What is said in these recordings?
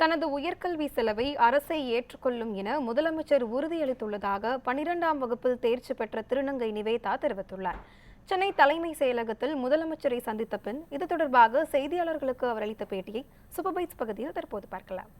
தனது உயர்கல்வி செலவை அரசை ஏற்றுக்கொள்ளும் என முதலமைச்சர் உறுதியளித்துள்ளதாக பனிரெண்டாம் வகுப்பில் தேர்ச்சி பெற்ற திருநங்கை நிவேதா தெரிவித்துள்ளார். சென்னை தலைமை செயலகத்தில் முதலமைச்சரை சந்தித்த பின் இது தொடர்பாக செய்தியாளர்களுக்கு அவர் அளித்த பேட்டியை சூப்பர்பைட்ஸ் பகுதியில் தற்போது பார்க்கலாம்.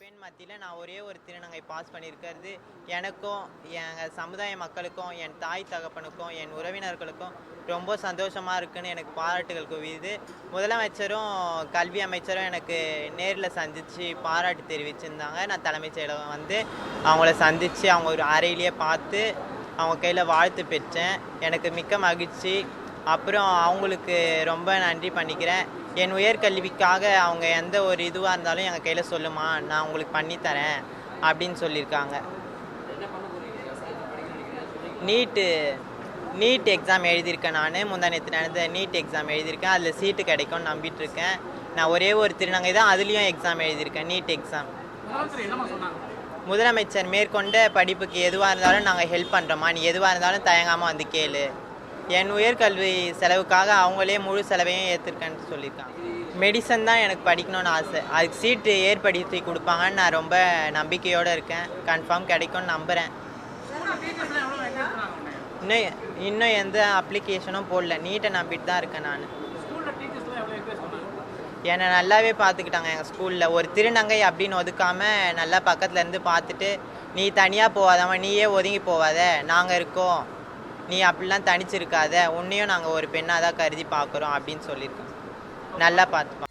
பெண் மத்தியில் நான் ஒரே ஒரு திருநங்கை பாஸ் பண்ணியிருக்கிறது. எனக்கும் எங்கள் சமுதாய மக்களுக்கும் என் தாய் தகப்பனுக்கும் என் உறவினர்களுக்கும் ரொம்ப சந்தோஷமாக இருக்குன்னு எனக்கு பாராட்டுகள் குவியுது. முதலமைச்சரும் கல்வி அமைச்சரும் எனக்கு நேரில் சந்தித்து பாராட்டு தெரிவிச்சிருந்தாங்க. நான் தலைமைச் செயலகம் வந்து அவங்கள சந்தித்து அவங்க ஒரு அறையிலேயே பார்த்து அவங்க கையில் வாழ்த்து பெற்றேன். எனக்கு மிக்க மகிழ்ச்சி. அப்புறம் அவங்களுக்கு ரொம்ப நன்றி பண்ணிக்கிறேன். என் உயர்கல்விக்காக அவங்க எந்த ஒரு இதுவாக இருந்தாலும் எங்கள் கையில் சொல்லுமா நான் உங்களுக்கு பண்ணித்தரேன் அப்படின்னு சொல்லியிருக்காங்க. நீட்டு நீட் எக்ஸாம் எழுதியிருக்கேன் நான். முந்தானத்து நடந்த நீட் எக்ஸாம் எழுதியிருக்கேன். அதில் சீட்டு கிடைக்கும்னு நம்பிட்டு இருக்கேன் நான் ஒரே ஒரு திருநங்கை தான் அதுலேயும் எக்ஸாம் எழுதியிருக்கேன் நீட் எக்ஸாம் முதலமைச்சர் மேற்கொண்ட படிப்புக்கு எதுவாக இருந்தாலும் நாங்கள் ஹெல்ப் பண்ணுறோம்மா நீ எதுவாக இருந்தாலும் தயங்காமல் வந்து கேளு. என் உயர்கல்வி செலவுக்காக அவங்களே முழு செலவையும் ஏற்றிருக்கேன்னு சொல்லியிருக்காங்க. மெடிசன் தான் எனக்கு படிக்கணும்னு ஆசை. அதுக்கு சீட்டு ஏற்படுத்தி கொடுப்பாங்கன்னு நான் ரொம்ப நம்பிக்கையோடு இருக்கேன். கன்ஃபார்ம் கிடைக்கும்னு நம்புகிறேன் இன்னும் இன்னும் எந்த அப்ளிகேஷனும் போடல. நீட்டை நம்பிட்டு தான் இருக்கேன் நான். என்னை நல்லாவே பார்த்துக்கிட்டாங்க எங்கள் ஸ்கூலில் ஒரு திருநங்கை அப்படின்னு ஒதுக்காமல் நல்லா பக்கத்துலேருந்து பார்த்துட்டு நீ தனியாக போகாதவன் நீயே ஒதுங்கி போகாத. நாங்கள் இருக்கோம். நீ அப்படிலாம் தனிச்சிருக்காத. உன்னையும் நாங்கள் ஒரு பெண்ணாக தான் கருதி பார்க்குறோம் அப்படின்னு சொல்லியிருக்கோம். நல்லா பார்த்து